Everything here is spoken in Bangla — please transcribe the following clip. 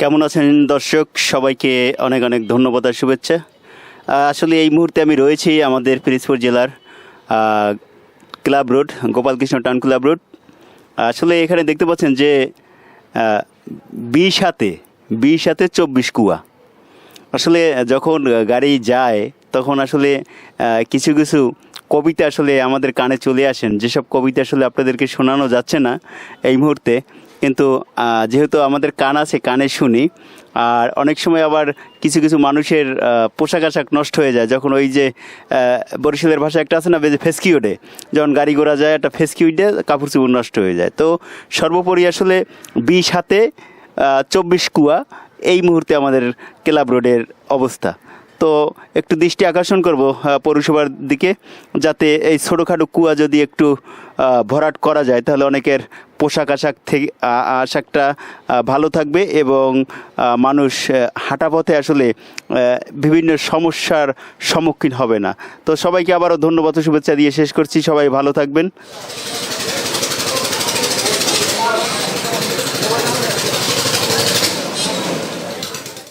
কেমন আছেন দর্শক? সবাইকে অনেক অনেক ধন্যবাদ আর শুভেচ্ছা। আসলে এই মুহূর্তে আমি রয়েছি আমাদের পিরিজপুর জেলার club road, Gopalkrishna town club road. আসলে এখানে দেখতে পাচ্ছেন যে বিশ হাতে বিশ হাতে চব্বিশ কুয়া। আসলে যখন গাড়ি যায়, তখন আসলে কিছু কিছু কবিতা আসলে আমাদের কানে চলে আসেন। যেসব কবিতা আসলে আপনাদেরকে শোনানো যাচ্ছে না এই মুহূর্তে কিন্তু যেহেতু আমাদের কান আছে, কানে শুনি, আর অনেক সময় আবার কিছু কিছু মানুষের পোশাক আশাক নষ্ট হয়ে যায়। যখন ওই যে বরিশালের ভাষা একটা আছে না যে ফেসকি ওঠে। যখন গাড়ি ঘোড়া যায়, একটা ফেসকি উঠে, কাপড় চোপড় নষ্ট হয়ে যায়। তো সর্বোপরি আসলে বিশ হাতে চব্বিশ কুয়া, এই মুহূর্তে আমাদের ক্লাব রোডের অবস্থা। তো একটু দৃষ্টি আকর্ষণ করব পৌরসভার দিকে, যাতে এই ছোটোখাটো কুয়া যদি একটু ভরাট করা যায়, তাহলে অনেকের পোশাক আশাক থেকে আশাকটা ভালো থাকবে এবং মানুষ হাঁটা পথে আসলে বিভিন্ন সমস্যার সম্মুখীন হবে না। তো সবাইকে আবারও ধন্যবাদ শুভেচ্ছা দিয়ে শেষ করছি। সবাই ভালো থাকবেন।